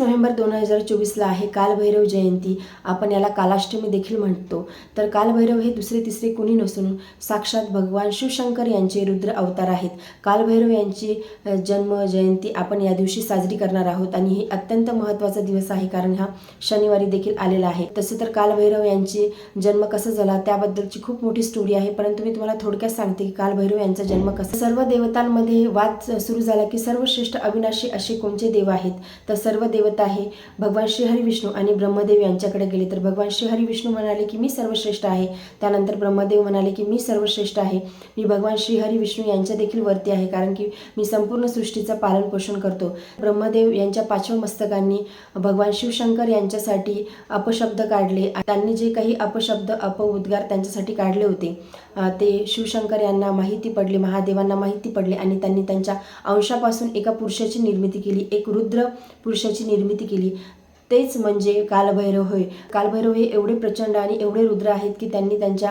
November दोन हजार चोवीसला आहे कालभैरव जयंती. आपण याला कालाष्टमी देखील म्हणतो. तर कालभैरव हे दुसरे तिसरे कुणी नसून साक्षात भगवान शिवशंकर यांचे रुद्र अवतार आहेत. कालभैरव यांची जन्म जयंती आपण या दिवशी साजरी करणार आहोत आणि हे अत्यंत महत्त्वाचा दिवस आहे कारण हा शनिवारी देखील आलेला आहे. तसे तर कालभैरव यांची जन्म कसा झाला त्याबद्दलची खूप मोठी स्टोरी आहे. परंतु मी तुम्हाला थोडक्यात सांगते की कालभैरव यांचा जन्म कसा सर्व देवतांमध्ये वाद सुरू झाला की सर्वश्रेष्ठ अविनाशी असे कोणते देव आहेत? तर सर्व देव देवता आहे. भगवान श्रीहरी विष्णू आणि ब्रह्मदेव यांच्याकडे गेले तर भगवान श्रीहरी विष्णू म्हणाले की मी सर्वश्रेष्ठ आहे. त्यानंतर ब्रह्मदेव म्हणाले की मी सर्वश्रेष्ठ आहे. मी भगवान श्रीहरी विष्णू यांच्या देखील वरती आहे कारण की मी संपूर्ण सृष्टीचं पालन पोषण करतो. ब्रह्मदेव यांच्या पाचव्या मस्तकांनी भगवान शिवशंकर यांच्यासाठी अपशब्द काढले. त्यांनी जे काही अपशब्द अप उद्गार त्यांच्यासाठी काढले होते ते शिवशंकर यांना माहिती पडले महादेवांना माहिती पडले आणि त्यांनी त्यांच्या अंशापासून एका पुरुषाची निर्मिती केली. एक रुद्र पुरुषाची निर्मिती निर्मिती केली. तेच म्हणजे कालभैरव होय. कालभैरव हे एवढे प्रचंड आणि एवढे रुद्र आहेत की त्यांनी त्यांच्या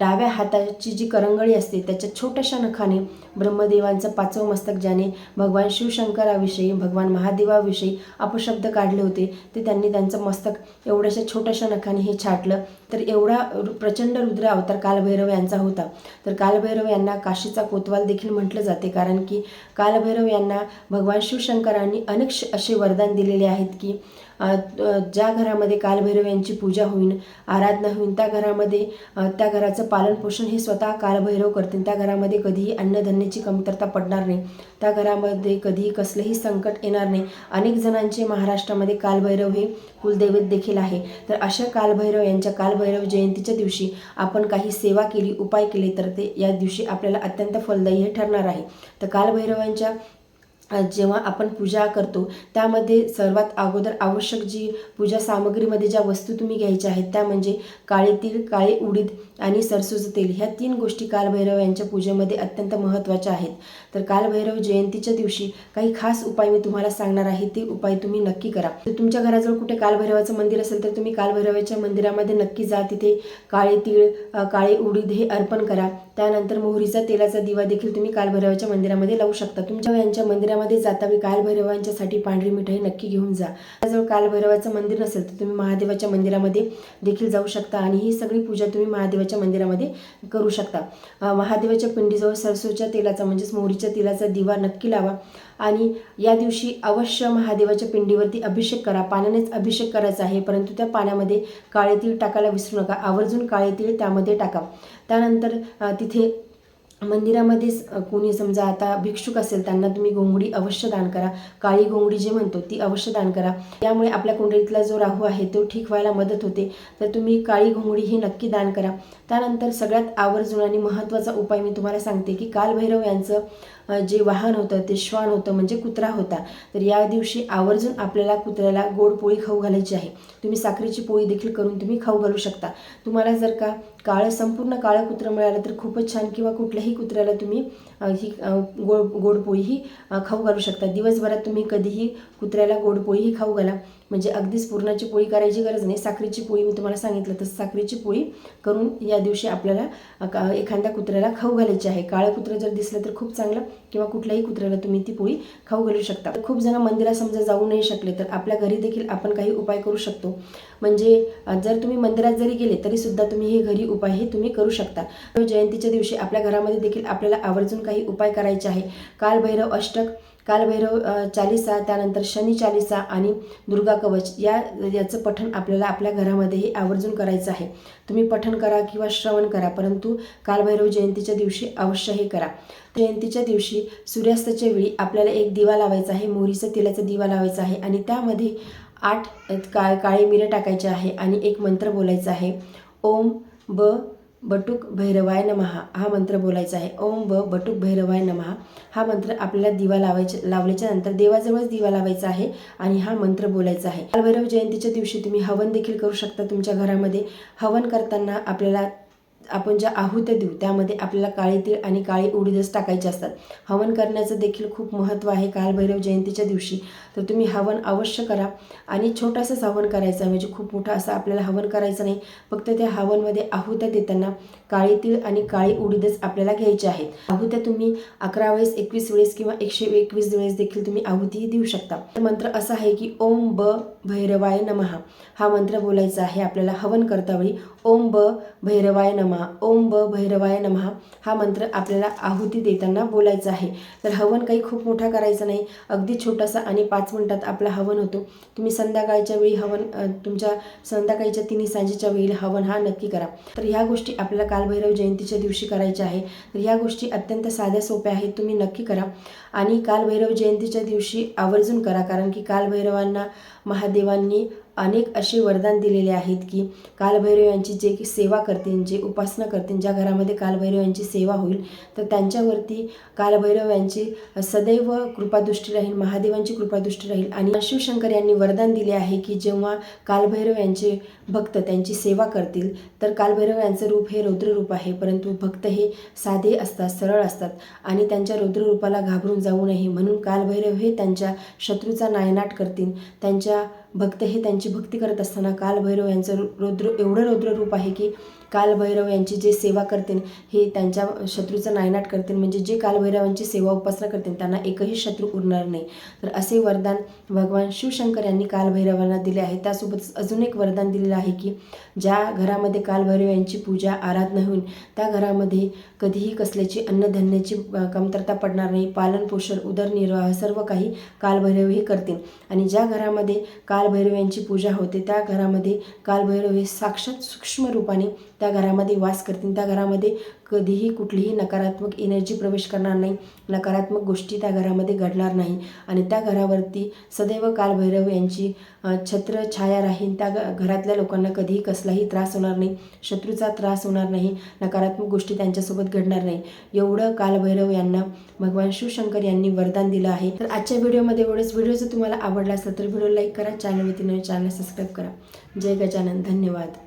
डाव्या हाताची जी करंगळी असते त्याच्या छोट्याशा नखाने ब्रह्मदेवांचं पाचवं मस्तक ज्याने भगवान शिवशंकराविषयी भगवान महादेवाविषयी अपशब्द काढले होते ते त्यांनी त्यांचं मस्तक एवढ्याशा छोट्याशा नखाने हे छाटलं. तर एवढा रु- प्रचंड रुद्र अवतार कालभैरव यांचा होता. तर कालभैरव यांना काशीचा कोतवाल देखील म्हटलं जाते. कारण की कालभैरव यांना भगवान शिवशंकरांनी अनेक असे वरदान दिलेले आहेत की ज्या घरामध्ये कालभैरव यांची पूजा होईल आराधना होईल त्या घरामध्ये त्या घराचं पालनपोषण हे स्वतः कालभैरव करतील. त्या घरामध्ये कधीही अन्नधान्याची कमतरता पडणार नाही. त्या घरामध्ये कधीही कसलंही संकट येणार नाही. अनेक जणांचे महाराष्ट्रामध्ये कालभैरव हे कुलदैवत देखील आहे. तर अशा कालभैरव यांच्या कालभैरव जयंतीच्या दिवशी आपण काही सेवा केली उपाय केले तर ते या दिवशी आपल्याला अत्यंत फलदायी ठरणार आहे. तर कालभैरवांच्या जेव्हा आपण पूजा करतो त्यामध्ये सर्वात अगोदर आवश्यक जी पूजा सामग्रीमध्ये ज्या वस्तू तुम्ही घ्यायच्या आहेत त्या म्हणजे काळे तीळ काळे उडीद आणि सरसोचं तेल. ह्या तीन गोष्टी कालभैरव यांच्या पूजेमध्ये अत्यंत महत्त्वाच्या आहेत. तर कालभैरव जयंतीच्या दिवशी काही खास उपाय मी तुम्हाला सांगणार आहे ते उपाय तुम्ही नक्की करा. तर तुमच्या घराजवळ कुठे कालभैरवाचं मंदिर असेल तर तुम्ही कालभैरवाच्या मंदिरामध्ये नक्की जा. तिथे काळे तीळ काळे उडीद हे अर्पण करा. त्यानंतर मोहरीचा तेलाचा दिवा देखील तुम्ही कालभैरवाच्या मंदिरामध्ये लावू शकता. तुमच्या यांच्या मंदिरामध्ये जाता वेळी कालभैरवांच्यासाठी पांढरी मिठाई नक्की घेऊन जा. जवळ कालभैरवाचं मंदिर नसेल तर तुम्ही महादेवाच्या मंदिरामध्ये देखील जाऊ शकता आणि ही सगळी पूजा तुम्ही महादेवाच्या मंदिरामध्ये करू शकता. महादेवाच्या पिंडीजवळ सरसोच्या तेलाचा म्हणजेच मोहरीच्या तेलाचा दिवा नक्की लावा आणि या दिवशी अवश्य महादेवाच्या पिंडीवरती अभिषेक करा. पाण्यानेच अभिषेक करायचा आहे परंतु त्या पाण्यामध्ये काळे तीळ टाकायला विसरू नका. आवर्जून काळे तीळ त्यामध्ये टाका. त्यानंतर तिथे मंदिरामध्येच कोणी समजा आता भिक्षुक असेल त्यांना तुम्ही घोंगडी अवश्य दान करा. काळी घोंगडी जे म्हणतो ती अवश्य दान करा. त्यामुळे आपल्या कुंडलीतला जो राहू आहे तो ठीक व्हायला मदत होते. तर तुम्ही काळी घोंगडी ही नक्की दान करा. त्यानंतर सगळ्यात आवर्जून आणि महत्त्वाचा उपाय मी तुम्हाला सांगते की कालभैरव यांचं जे वाहन होतं ते श्वान होतं म्हणजे कुत्रा होता. तर या दिवशी आवर्जून आपल्याला कुत्र्याला गोड पोळी खाऊ घालायची आहे. तुम्ही साखरेची पोळी देखील करून तुम्ही खाऊ घालू शकता. तुम्हाला जर का काळं संपूर्ण काळं कुत्रं मिळालं तर खूपच छान किंवा कुठल्याही कुत्र्याला तुम्ही ही गोड गोड पोळी ही खाऊ घालू शकता. दिवसभरात तुम्ही कधीही कुत्र्याला गोड पोळी ही खाऊ घाला. म्हणजे अगदीच पुरणाची पोळी करायची गरज नाही. साखरेची पोळी मी तुम्हाला सांगितलं तर साखरेची पोळी करून या दिवशी आपल्याला का- एखाद्या कुत्र्याला खाऊ घालायची आहे. काळं कुत्रं जर दिसलं तर खूप चांगलं किंवा कुठल्याही कुत्र्याला तुम्ही ती पोळी खाऊ घालू शकता. खूप जण मंदिरात समजा जाऊ नाही शकले तर आपल्या घरी देखील आपण काही उपाय करू शकतो. म्हणजे जर तुम्ही मंदिरात जरी गेले तरी सुद्धा तुम्ही हे घरी उपाय हे तुम्ही करू शकता. जयंतीच्या दिवशी आपल्या घरामध्ये देखील आपल्याला आवर्जून काही उपाय करायचे आहे. कालभैरव अष्टक कालभैरव चालिसा त्यानंतर शनी चालिसा आणि दुर्गा कवच या याचं पठण आपल्याला आपल्या घरामध्येही आवर्जून करायचं आहे. तुम्ही पठण करा किंवा श्रवण करा परंतु कालभैरव जयंतीच्या दिवशी अवश्य हे करा. जयंतीच्या दिवशी सूर्यास्ताच्या वेळी आपल्याला एक दिवा लावायचा आहे मोहरीचा तेलाचा दिवा लावायचा आहे आणि त्यामध्ये आठ का काळे मिरे टाकायचे आहे आणि एक मंत्र बोलायचा आहे. ओम ब बटुक भैरवाय नमहा हा मंत्र बोलायचा आहे. ओम ब बटुक भैरवाय नमहा हा मंत्र आपल्याला दिवा लावायचे लावल्याच्या नंतर देवाजवळच दिवा लावायचा आहे आणि हा मंत्र बोलायचा आहे. कालभैरव जयंतीच्या दिवशी तुम्ही हवन देखील करू शकता तुमच्या घरामध्ये. हवन करताना आपल्याला आपण ज्या आहुत्या देऊ त्यामध्ये आपल्याला काळी तीळ आणि काळी उडीदच टाकायचे असतात. हवन करण्याचं देखील खूप महत्त्व आहे कालभैरव जयंतीच्या दिवशी. तर तुम्ही हवन अवश्य करा. आणि छोटासाच हवन करायचं म्हणजे खूप मोठा असं आपल्याला हवन करायचं नाही. फक्त त्या हवनमध्ये आहुत्या देताना काळी तीळ आणि काळी उडीदच आपल्याला घ्यायचे आहेत. आहुत्या तुम्ही अकरा वेळेस एकवीस वेळेस किंवा एकशे एकवीस वेळेस देखील तुम्ही आहुती देऊ शकता. तर मंत्र असा आहे की ओम ब भैरवाय नमहा हा मंत्र बोलायचा आहे आपल्याला हवन करतावेळी ओम ब भैरवाय नमा ओम ब भैरवाय नमा हा मंत्र आपल्याला आहुती देताना बोलायचा आहे. तर हवन काही खूप मोठा करायचा नाही. अगदी छोटासा आणि पाच मिनटात आपला हवन होतो. तुम्ही संध्याकाळच्या वेळी हवन तुमच्या संध्याकाळच्या तिन्ही सांजेच्या वेळी हवन हा नक्की करा. तर ह्या गोष्टी आपल्याला कालभैरव जयंतीच्या दिवशी करायच्या आहे. तर ह्या गोष्टी अत्यंत साध्या सोप्या आहेत. तुम्ही नक्की करा. आणि कालभैरव जयंतीच्या दिवशी आवर्जून करा. कारण की कालभैरवांना महादेवांनी अनेक असे वरदान दिलेले आहेत की कालभैरव यांची जे की सेवा करतील जे उपासना करतील ज्या घरामध्ये कालभैरव यांची सेवा होईल तर त्यांच्यावरती कालभैरव यांची सदैव कृपादृष्टी राहील महादेवांची कृपादृष्टी राहील. आणि शिवशंकर यांनी वरदान दिले आहे की जेव्हा कालभैरव यांचे भक्त त्यांची सेवा करतील तर कालभैरव यांचं रूप हे रुद्ररूप आहे परंतु भक्त हे साधे असतात सरळ असतात आणि त्यांच्या रुद्ररूपाला घाबरून जाऊ नये. म्हणून कालभैरव हे त्यांच्या शत्रूचा नायनाट करतील त्यांच्या भक्त हे त्यांची भक्ती करत असताना कालभैरव यांचं रुद्र रौद्र एवढं रौद्र रूप आहे की कालभैरव यांची जे सेवा करतील हे त्यांच्या शत्रूचं नायनाट करतील. म्हणजे जे कालभैरवांची सेवा उपासना करतील त्यांना एकही शत्रू उरणार नाही. तर असे वरदान भगवान शिवशंकर यांनी कालभैरवांना दिले आहे. त्यासोबतच अजून एक वरदान दिलेलं आहे की ज्या घरामध्ये कालभैरव यांची पूजा आराधना होईल त्या घरामध्ये कधीही कसल्याची अन्नधान्याची कमतरता पडणार नाही. पालनपोषण उदरनिर्वाह सर्व काही कालभैरव हे करतील. आणि ज्या घरामध्ये कालभैरव यांची पूजा होते त्या घरामध्ये कालभैरव हे साक्षात सूक्ष्म रूपाने त्या घरामध्ये वास करतील. त्या घरामध्ये कधीही कुठलीही नकारात्मक एनर्जी प्रवेश करणार नाही. नकारात्मक गोष्टी त्या घरामध्ये घडणार नाही. आणि त्या घरावरती सदैव कालभैरव यांची छत्र छाया राहील. त्या घरातल्या लोकांना कधीही कसलाही त्रास होणार नाही. शत्रूचा त्रास होणार नाही. नकारात्मक गोष्टी त्यांच्यासोबत घडणार नाही. एवढं कालभैरव यांना भगवान शिवशंकर यांनी वरदान दिलं आहे. तर आजच्या व्हिडिओमध्ये एवढंच. व्हिडिओ जर तुम्हाला आवडला असेल तर व्हिडिओ लाईक करा. चॅनल वतीनं चॅनल सबस्क्राईब करा. जय गजानन. धन्यवाद.